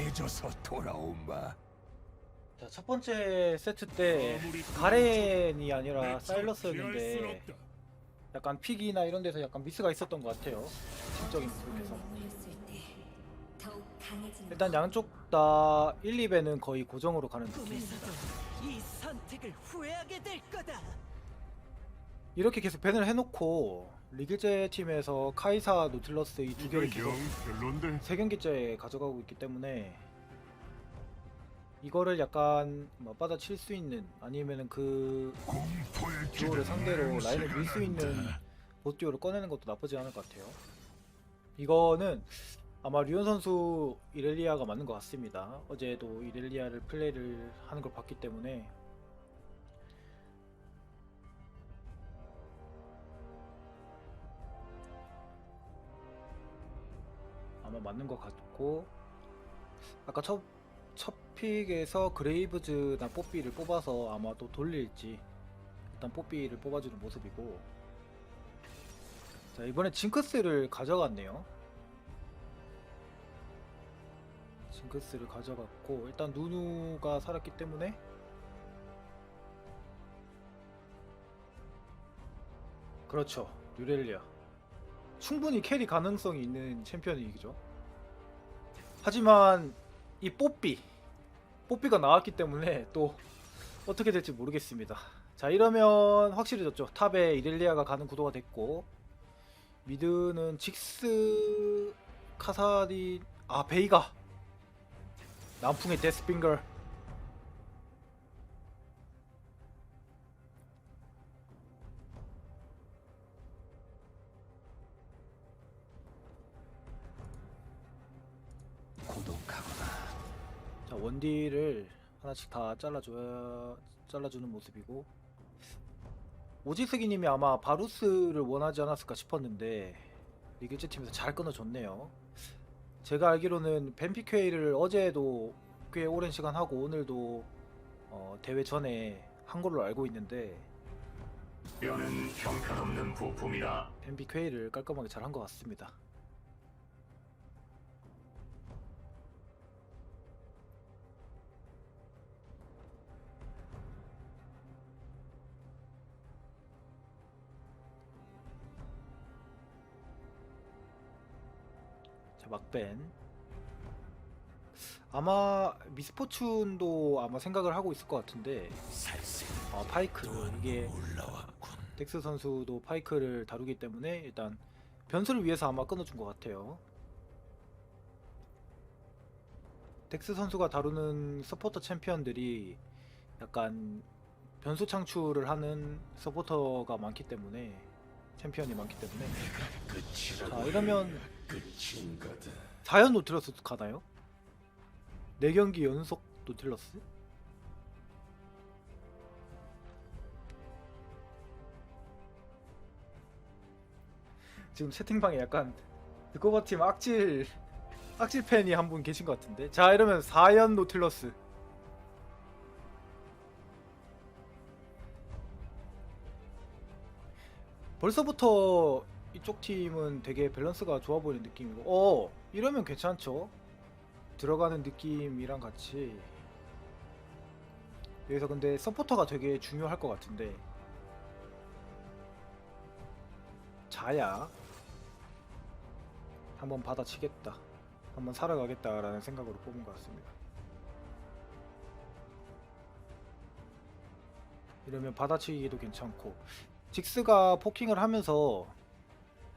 강해져서 돌아온바. 자, 첫 번째 세트 때 가렌이 아니라 사일러스였는데 약간 픽이나 이런 데서 약간 미스가 있었던 것 같아요. 심적인 부분에서. 일단 양쪽 다 1, 2배는 거의 고정으로 가는 느낌입니다. 이렇게 계속 밴을 해놓고 리그제 팀에서 카이사, 노틸러스 이두 개를 계속 영 별론데. 세 경기째 가져가고 있기 때문에 이거를 약간 뭐 맞받아칠 수 있는 아니면은 그 공포의 듀오를 상대로 라인을 밀 수 있는. 보듀오를 꺼내는 것도 나쁘지 않을 것 같아요. 이거는 아마 류현 선수 이렐리아가 맞는 것 같습니다. 어제도 이렐리아를 플레이를 하는 걸 봤기 때문에 맞는 것 같고 아까 첫, 첫 픽에서 그레이브즈나 뽀삐를 뽑아서 아마 또 돌릴지 일단 뽀삐를 뽑아주는 모습이고 자 이번에 징크스를 가져갔네요. 징크스를 가져갔고 일단 누누가 살았기 때문에 그렇죠. 류렐리아. 충분히 캐리 가능성이 있는 챔피언이죠 하지만 이 뽀삐 뽀삐가 나왔기 때문에 또 어떻게 될지 모르겠습니다. 자 이러면 확실해졌죠 탑에 이렐리아가 가는 구도가 됐고 미드는 직스 카사딘 아 베이가 남풍의 데스핑걸 원딜을 하나씩 다 잘라줘야 잘라주는 모습이고 오지스기님이 아마 바루스를 원하지 않았을까 싶었는데 리그제 팀에서 잘 끊어줬네요. 제가 알기로는 벤피케이를 어제도 꽤 오랜 시간 하고 오늘도 어, 대회 전에 한 걸로 알고 있는데 뼈는 형편없는 부품이다. 벤피케이를 깔끔하게 잘 한 것 같습니다. 막벤 아마 미스포춘도 아마 생각을 하고 있을 것 같은데 아 파이크 이게. 덱스 선수도 파이크를 다루기 때문에 일단 변수를 위해서 아마 끊어준 것 같아요. 덱스 선수가 다루는 서포터 챔피언들이 약간 변수 창출을 하는 서포터가 많기 때문에 챔피언이 많기 때문에. 자 이러면 끝인 거다. 4연 노틸러스 가나요? 4경기 연속 노틸러스? 지금 채팅방에 약간 드코버팀 악질 악질 팬이 한 분 계신 것 같은데 자 이러면 4연 노틸러스 벌써부터 이쪽 팀은 되게 밸런스가 좋아 보이는 느낌이고 어 이러면 괜찮죠. 들어가는 느낌이랑 같이. 여기서 근데 서포터가 되게 중요할 것 같은데. 자야. 한번 받아치겠다. 한번 살아가겠다라는 생각으로 뽑은 것 같습니다. 이러면 받아치기도 괜찮고. 직스가 포킹을 하면서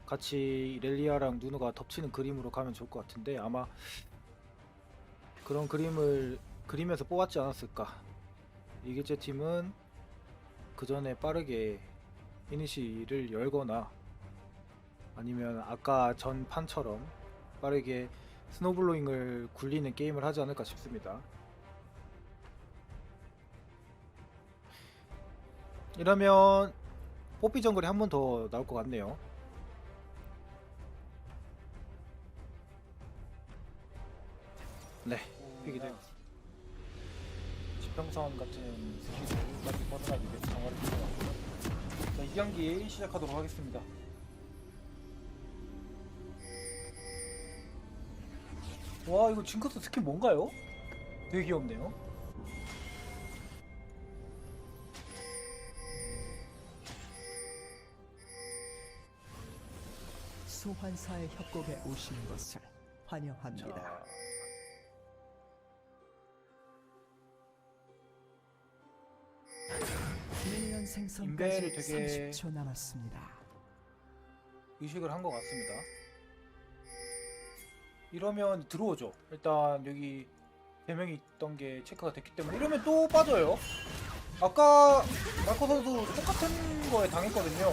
같이 렐리아랑 누누가 덮치는 그림으로 가면 좋을 것 같은데 아마 그런 그림을 그리면서 뽑았지 않았을까 이길제 팀은 그 전에 빠르게 이니시를 열거나 아니면 아까 전 판처럼 빠르게 스노블로잉을 굴리는 게임을 하지 않을까 싶습니다. 이러면 뽀삐 정글이 한 번 더 나올 것 같네요. 네, 되었습니다. 지평선 같은 빨리 뻗어나기 위해서 정화를 필요하고요. 자, 이 경기 시작하도록 하겠습니다. 와 이거 징크스 스킨 뭔가요? 되게 귀엽네요. 소환사의 협곡에 오신 것을 환영합니다. 자, 미니언 인베를 생성까지 되게- 30초 남았습니다. 의식을 한 것 같습니다. 이러면 들어오죠. 일단 여기 네 명이 있던 게 체크가 됐기 때문에 이러면 또 빠져요. 아까 마코 선수 똑같은 거에 당했거든요.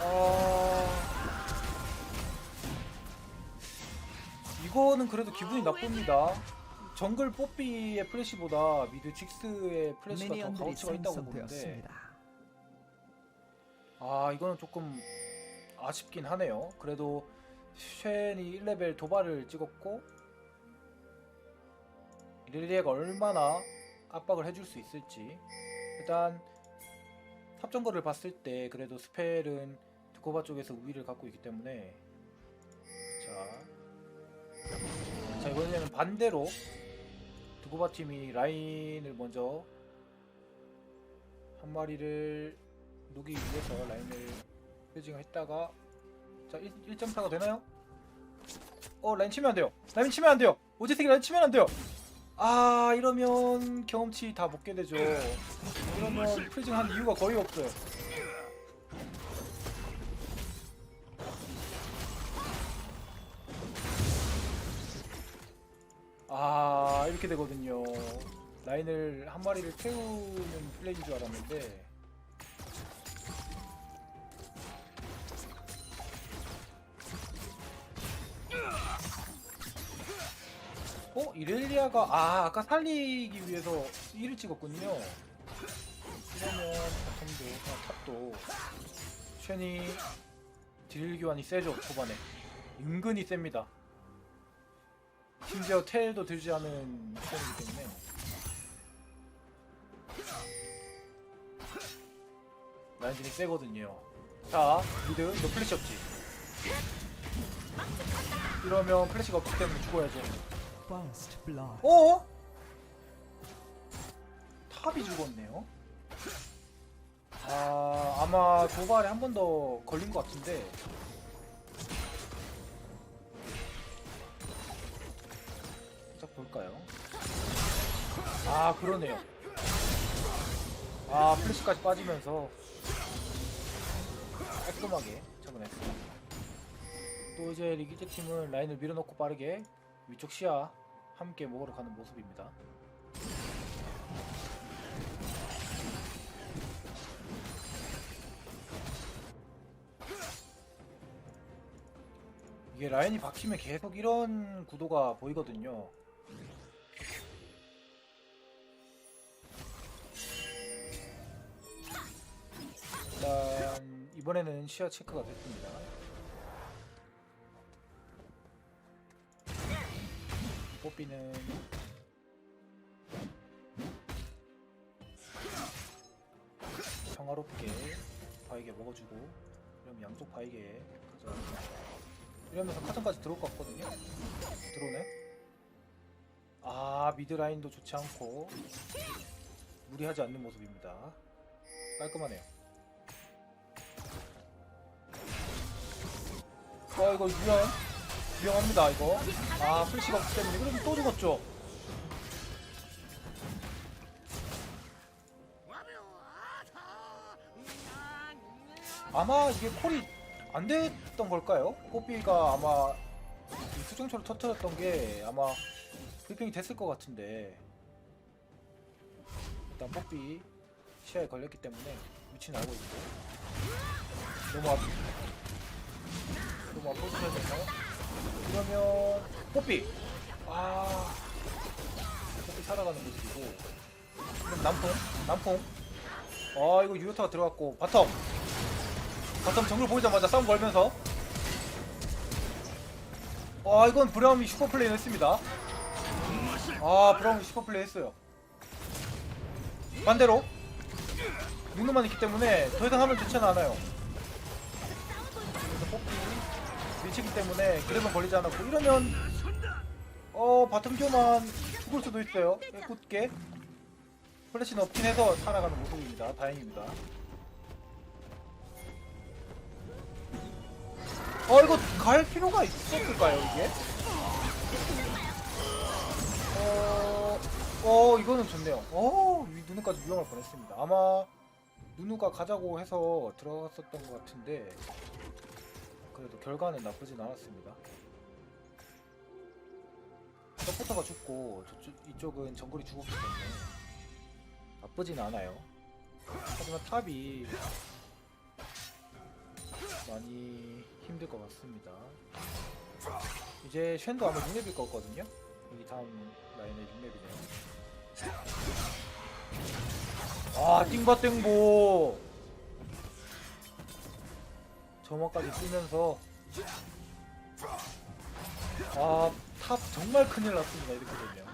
아 이거는 그래도 기분이 나쁩니다. 정글 뽀삐의 플래시보다 미드 직스의 플래시가 더 미니언들이 값어치가 있다고 보는데 생성되었습니다. 아 이거는 조금 아쉽긴 하네요. 그래도 쉔이 1레벨 도발을 찍었고 릴리에가 얼마나 압박을 해줄 수 있을지 일단 탑정거를 봤을 때 그래도 스펠은 두코바 쪽에서 우위를 갖고 있기 때문에 자, 자 이번에는 반대로 두코바 팀이 라인을 먼저 한 마리를 녹이 위해서 라인을 패징을 했다가 자 1, 1.4가 되나요? 어 라인 치면 안 돼요. 라인 치면 안 돼요. 오지색이 라인 치면 안 돼요. 아 이러면 경험치 다 먹게 되죠. 이러면 프리징 한 이유가 거의 없어요 아 이렇게 되거든요. 라인을 한 마리를 태우는 플레이인 줄 알았는데. 어? 이렐리아가 아 아까 살리기 위해서 1을 찍었군요. 그러면 바텀도 그냥 탑도. 쉔이 딜 교환이 세죠 초반에. 은근히 셉니다 심지어 텔도 들지 않은 쉔이기 때문에 라인진이 세거든요 자 미드 너 플래시 없지 이러면 플래시가 없기 때문에 죽어야죠. 어? 탑이 죽었네요. 아 아마 도발에 한 번 더 걸린 것 같은데. 아 그러네요. 아 플래시까지 빠지면서 깔끔하게 잡아냈습니다. 또 이제 리기제 팀은 라인을 밀어넣고 빠르게 위쪽 시야 함께 먹으러 가는 모습입니다. 이게 라인이 바뀌면 계속 이런 구도가 보이거든요. 이번에는 시야 체크가 됐습니다. 뽀삐는 평화롭게 바이게 먹어주고 이러면 양쪽 바이게 가져가고 이러면서 카전까지 들어올 것 같거든요. 들어오네 아 미드라인도 좋지 않고 무리하지 않는 모습입니다. 깔끔하네요 어 이거 유연. 유용합니다 이거. 아 플래시가 없기 때문에. 그럼 또 죽었죠. 아마 이게 콜이 안 됐던 걸까요? 뽀삐가 아마 이 수정초를 터뜨렸던 게 아마 브리핑이 됐을 것 같은데. 일단 뽀삐 시야에 걸렸기 때문에 위치는 알고 있고. 너무 앞너 무 앞으로 쳐야되나요? 그러면 뽀삐 아 뽀삐 살아가는 모습이고. 그럼 남풍? 남풍? 아 이거 유효타가 들어갔고. 바텀. 바텀 정글 보이자마자 싸움 걸면서. 와 이건 브라움이 슈퍼플레이 했습니다. 아 브라움이 슈퍼플레이 했어요. 반대로. 눈누만 있기 때문에 더 이상 하면 좋지는 않아요 밀치기 때문에 그래만 걸리지 않았고 이러면 어 바텀교만 죽을 수도 있어요. 굳게. 플래시는 없긴 해서 살아가는 모습입니다. 다행입니다. 어 이거 갈 필요가 있었을까요 이게? 어... 어 이거는 좋네요. 어이 누누까지 위험할 뻔했습니다. 아마 누누가 가자고 해서 들어갔었던 것 같은데 그래도 결과는 나쁘진 않았습니다. 서포터가 죽고 저쪽, 이쪽은 정글이 죽었기 때문에 나쁘진 않아요. 하지만 탑이 많이 힘들 것 같습니다. 이제 쉔도 아마 6렙일 거거든요. 이 다음 라인의 6렙이네요. 아 띵바땡보 점화까지 쓰면서. 아 탑 정말 큰일 났습니다 이렇게 되면.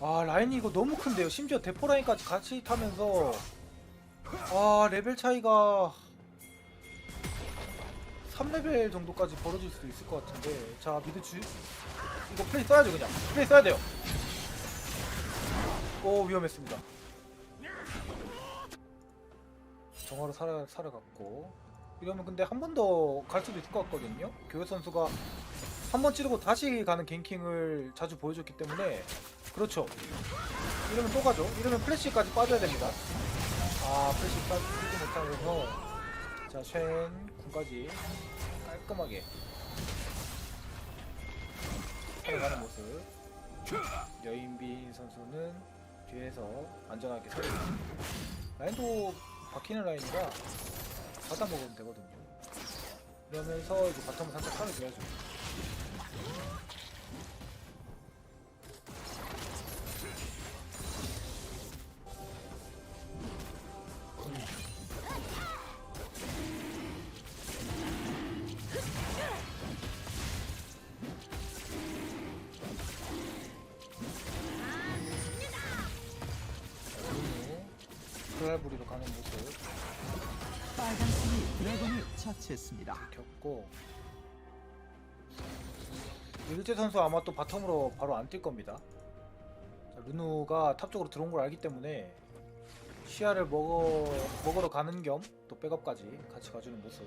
아 라인이 이거 너무 큰데요. 심지어 대포 라인까지 같이 타면서. 아 레벨 차이가 3레벨 정도까지 벌어질 수도 있을 것 같은데. 자 미드 주 이거 플레이 써야죠 그냥. 플레이 써야 돼요 오 위험했습니다. 정화로 살아, 살아갔고. 이러면 근데 한 번 더 갈 수도 있을 것 같거든요. 교회 선수가 한 번 찌르고 다시 가는 갱킹을 자주 보여줬기 때문에. 그렇죠. 이러면 또 가죠. 이러면 플래시까지 빠져야 됩니다. 아 플래시 빠지지 못하면서. 자 쉔 군까지 깔끔하게 살아가는 모습. 여인빈 선수는 뒤에서 안전하게 있습니다 라인도 박히는 라인이라 받아 먹으면 되거든요. 그러면서 이제 바텀을 살짝 살려줘야죠. 일제 선수 아마 또 바텀으로 바로 안 뛸 겁니다. 자, 루누가 탑 쪽으로 들어온 걸 알기 때문에 시야를 먹어 먹으러 가는 겸 또 백업까지 같이 가주는 모습.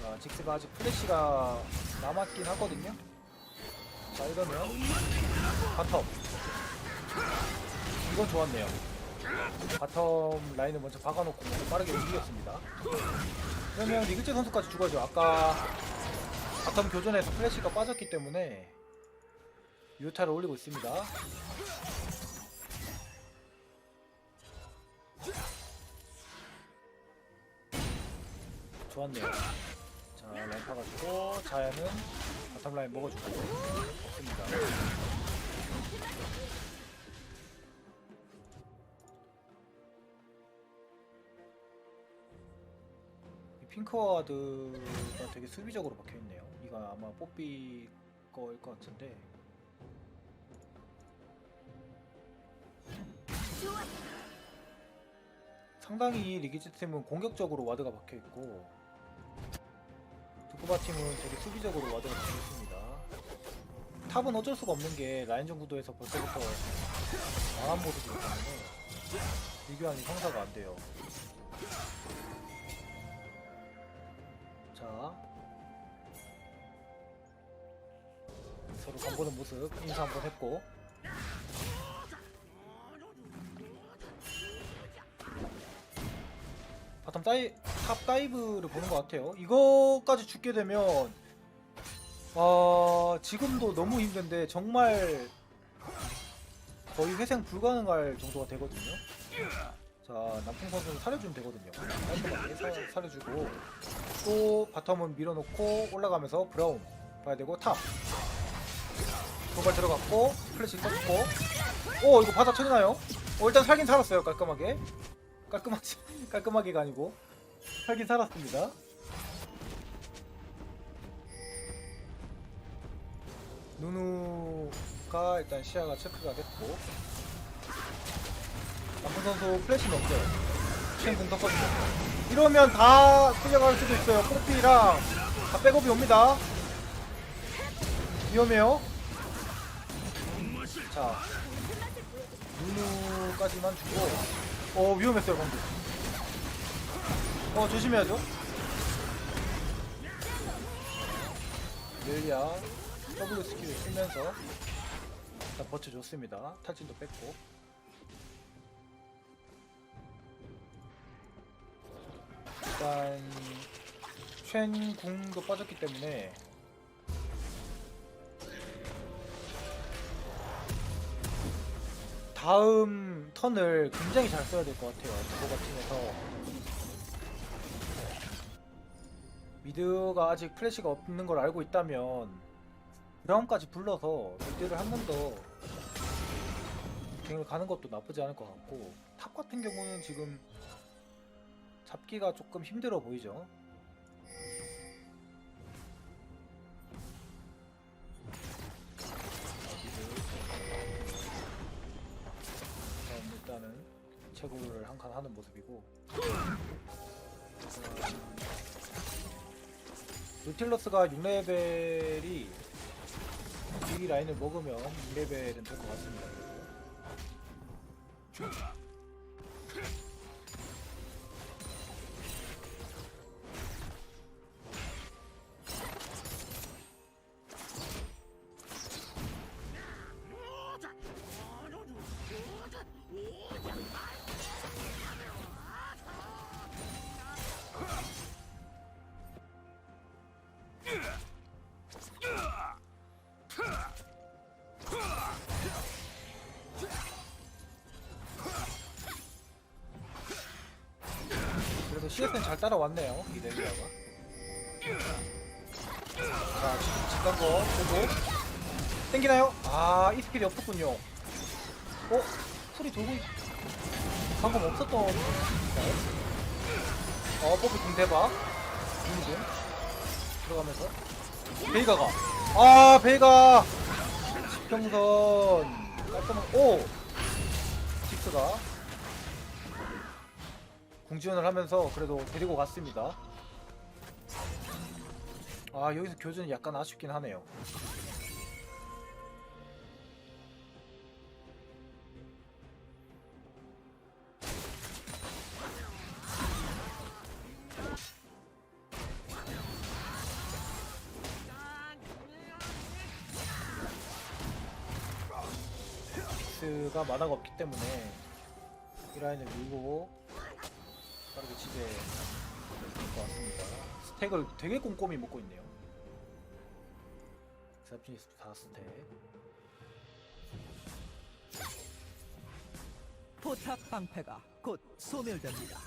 자, 직스가 아직 플래시가 남았긴 하거든요. 자 이러면 바텀 이건 좋았네요 바텀 라인을 먼저 박아놓고 빠르게 움직였습니다. 그러면 리그제 선수까지 죽어죠. 아까 바텀 교전에서 플래시가 빠졌기 때문에 유타를 올리고 있습니다. 좋았네요. 자 라인 파가지고 자야는 바텀 라인 먹어주고 없습니다 핑크와드가 되게 수비적으로 박혀있네요. 이거 아마 뽀삐 거일 것 같은데. 상당히 리기지 팀은 공격적으로 와드가 박혀있고 두쿠바 팀은 되게 수비적으로 와드가 박혀있습니다. 탑은 어쩔 수가 없는 게 라인전 구도에서 벌써부터 망한 모습이기 때문에 비교하는 성사가 안 돼요 자 서로 간보는 모습 인사 한번 했고 바텀 다이 탑 다이브를 보는 것 같아요. 이거까지 죽게 되면 아 지금도 너무 힘든데 정말 거의 회생 불가능할 정도가 되거든요. 자 남풍 선수는 살려주면 되거든요. 사, 살려주고 또 바텀은 밀어놓고 올라가면서 브라운 봐야 되고 탑. 도발 들어갔고 플래시 떴고. 오 이거 바다 쳐지나요? 어 일단 살긴 살았어요 깔끔하게. 깔끔하지 깔끔하게가 아니고. 살긴 살았습니다. 누누가 일단 시야가 체크가 됐고 남은 선수 플래시는 없어요 chen 공 떴거든요. 이러면 다 끌려갈 수도 있어요. 코피랑 다 백업이 옵니다. 위험해요. 자 누누까지만 주고. 어 위험했어요 방금 어 조심해야죠. 릴리아 W 스킬을 쓰면서 일단 버텨줬습니다. 탈진도 뺐고 일단 쉔 궁도 빠졌기 때문에 다음 턴을 굉장히 잘 써야 될 것 같아요. 저거 팀에서 미드가 아직 플래시가 없는 걸 알고 있다면 브라운까지 불러서 미드를 한 번 더 갱을 가는 것도 나쁘지 않을 것 같고 탑 같은 경우는 지금 잡기가 조금 힘들어 보이죠. 자, 일단은 채굴을 한 칸 하는 모습이고 루틸러스가 6레벨이 이 라인을 먹으면 6레벨은 될 것 같습니다. 그래도 CS는 잘 따라왔네요. 이 렐리아가. 자, 집간 거 보고 땡기나요? 아, 이 스킬이 없었군요. 어? 풀이 돌고 있... 방금 없었던? 어, 뽀삐 궁 대박. 궁궁 들어가면서 베이가가 아, 베이가 지평선 깔끔한 오! 직스가 궁지원을 하면서 그래도 데리고 갔습니다. 아 여기서 교전이 약간 아쉽긴 하네요. 빅스가 만화가 없기 때문에 이 라인을 밀고 빠르게 집에 될것 같습니다. 스택을 되게 꼼꼼히 먹고 있네요. zap피니스 4스택. 포탑 방패가 곧 소멸됩니다.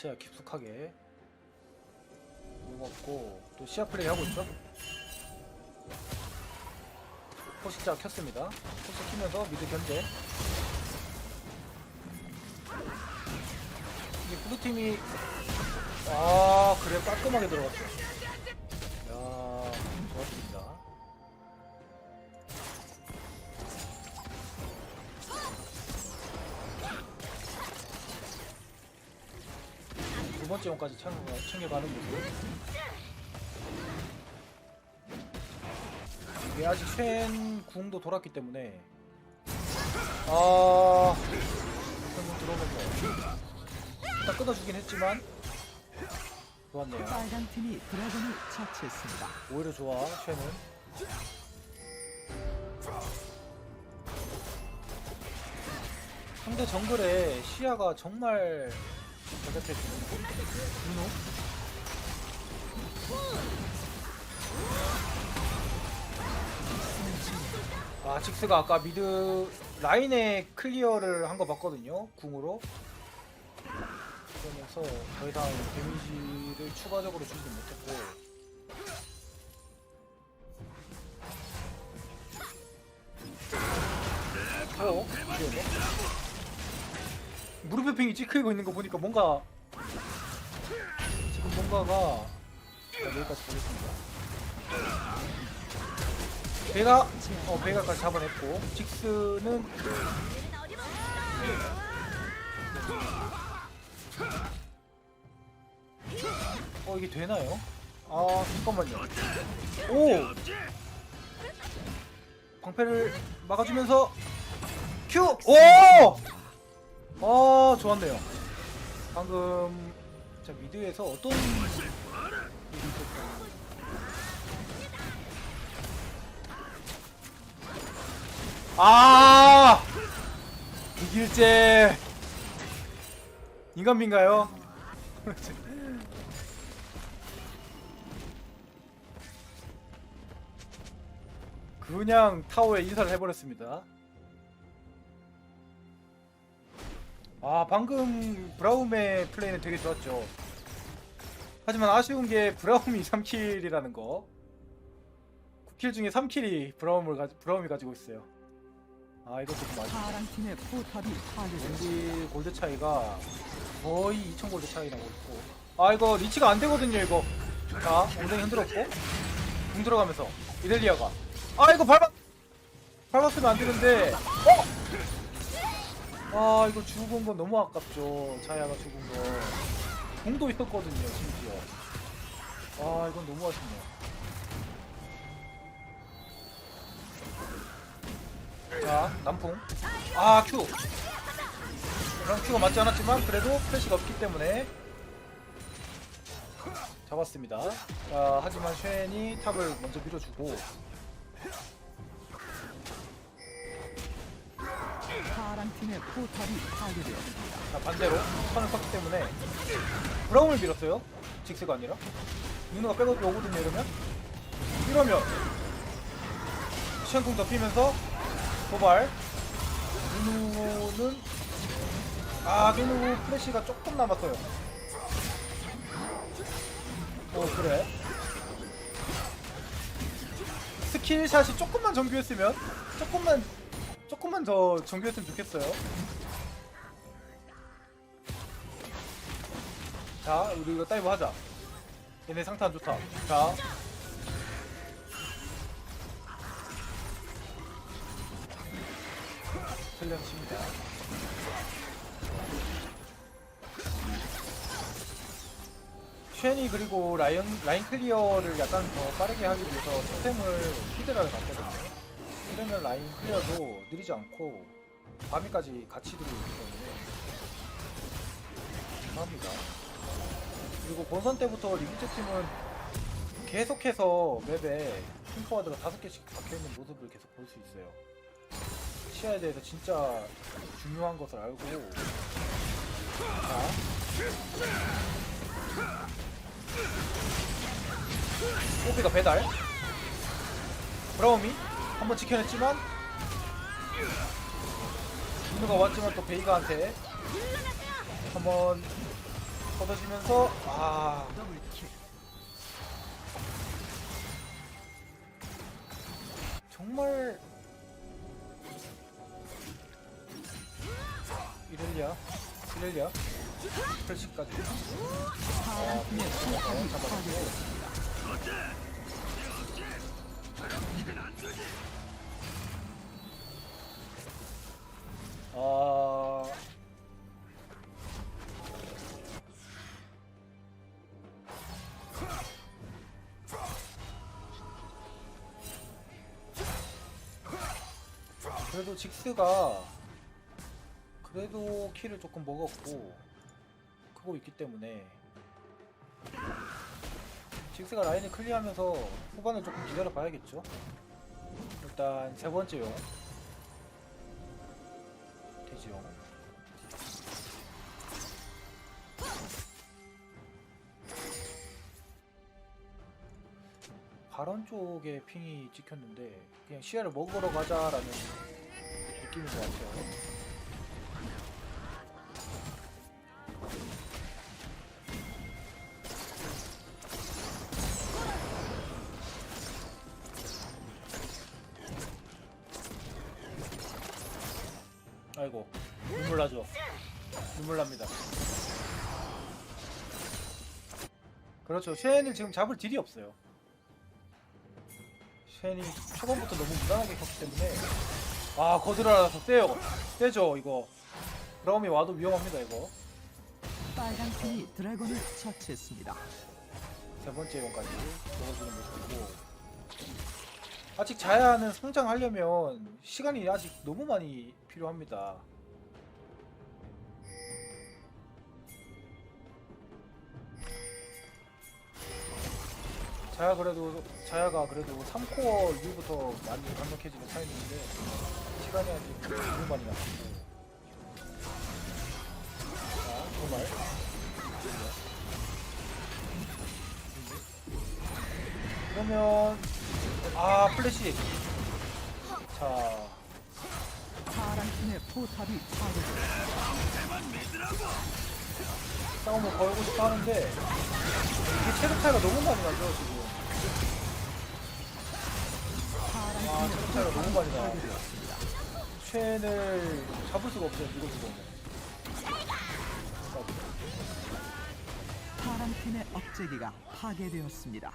시야 깊숙하게 먹었고 또 시야 플레이 하고 있죠. 포식자 켰습니다. 포식 키면서 미드 견제. 이게 블루팀이 아 그래 깔끔하게 들어갔죠. 두 번째 원까지 챙겨, 챙겨가는 모습. 이게 아직 쉔 궁도 돌았기 때문에 아 들어오면서 일단 끊어주긴 했지만 좋았네요. 빨간 팀이 드래곤을 처치했습니다. 오히려 좋아 쉔은. 상대 정글의 시야가 정말 대답해주는 누누 아 직스가 아까 미드 라인에 클리어를 한 거 봤거든요. 궁으로. 그러면서 더 이상 데미지를 추가적으로 주지 못했고. 어? 이게 뭐? 무릎에 핑이 찌크리고 있는 거 보니까 뭔가 지금 뭔가가 자, 여기까지 보겠습니다. 배가 어 배가까지 잡아냈고 직스는 어 이게 되나요? 아 잠깐만요. 오 방패를 막아주면서 큐! 오! 아 좋았네요. 방금 자 미드에서 어떤 일이 있었던 아 이길제 인간민가요? 그냥 타워에 인사를 해버렸습니다. 아 방금 브라움의 플레이는 되게 좋았죠. 하지만 아쉬운 게 브라움이 3킬이라는 거. 9킬 중에 3킬이 브라움을 가 브라움이 가지고 있어요. 아 이것도 좀 아쉽다. 파란 팀의 포탑이 파괴되었습니다. 왠지 골드 차이가 거의 2000 골드 차이 나고 있고 아 이거 리치가 안 되거든요 이거 자 엉덩이 흔들었고 궁 들어가면서 이델리아가 아 이거 밟아 밟았으면 안 되는데 어? 아 이거 죽은 건 너무 아깝죠. 자야가 죽은 거. 궁도 있었거든요 심지어. 아 이건 너무 아쉽네요 자 남풍. 아 큐. 그럼 큐가 맞지 않았지만 그래도 플래시가 없기 때문에 잡았습니다. 자, 하지만 쉔이 탑을 먼저 밀어주고 파란 팀의 포탑이 파괴되었습니다. 자, 반대로 선을 섰기 때문에 브라움을 밀었어요. 직스가 아니라 윤우가 백업이 오거든요 이러면 이러면 쉔궁 덮이면서 도발 윤우는 아 윤우 플래시가 조금 남았어요. 어 그래 스킬샷이 조금만 정교했으면 조금만 조금만 더 정교했으면 좋겠어요. 자 우리 이거 다이브 하자. 얘네 상태 안 좋다. 자. 셀련 칩니다. 쉔이 그리고 라이언, 라인 클리어를 약간 더 빠르게 하기 위해서 토템을 히드라를 갔거든요. 그러면 라인 클리어도 느리지 않고 밤이까지 같이 들어오기 때문에 합니다. 그리고 본선 때부터 리그제 팀은 계속해서 맵에 핑크와드가 다섯 개씩 박혀있는 모습을 계속 볼 수 있어요. 시야에 대해서 진짜 중요한 것을 알고 자 오비가 배달 브라움이 한번 지켜냈지만 민우가 왔지만 또 베이가한테 한번 걷어지면서 아. 정말 이렐리아 이렐리아 플래시까지. 파란 팀의 포 아 그래도 직스가 그래도 키를 조금 먹었고 크고 있기 때문에 직스가 라인을 클리어하면서 후반을 조금 기다려 봐야겠죠? 일단 세 번째요 되지요 발언 쪽에 핑이 찍혔는데 그냥 시야를 먹으러 가자라는 느낌인 것 같아요. 그렇죠. 쉐인을 지금 잡을 딜이 없어요. 쉐인이 초반부터 너무 무난하게 컸기 때문에 아 거들어라서 세요. 세죠 이거. 브라움이 와도 위험합니다 이거. 빨간 팀이 드래곤을 처치했습니다. 세 번째 용까지 넣어주는 모습이고 아직 자야는 성장하려면 시간이 아직 너무 많이 필요합니다. 자야 그래도 자야가 그래도 3코어 이후부터 많이 강력해지는 타이밍인데 시간이 아직 너무 많이 남았고. 자 정말. 그러면 아 플래시. 자. 파란 팀의 포탑이 파괴되었습니다. 싸움을 걸고 싶어 하는데 이게 체력 차이가 너무 많이 나죠 지금 아 차이가 너무 많이 나. 첸을 잡을 수가 없어요 이거 지금 파란 팀의 억제기가 파괴되었습니다.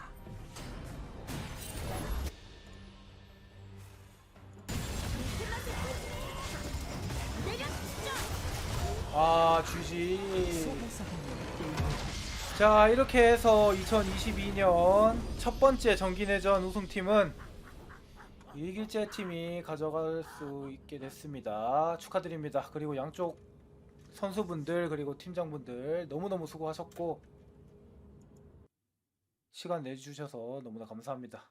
아 GG 하는 자 이렇게 해서 2022년 첫 번째 정기내전 우승팀은 일길제 팀이 가져갈 수 있게 됐습니다. 축하드립니다. 그리고 양쪽 선수분들 그리고 팀장분들 너무너무 수고하셨고 시간 내주셔서 너무나 감사합니다.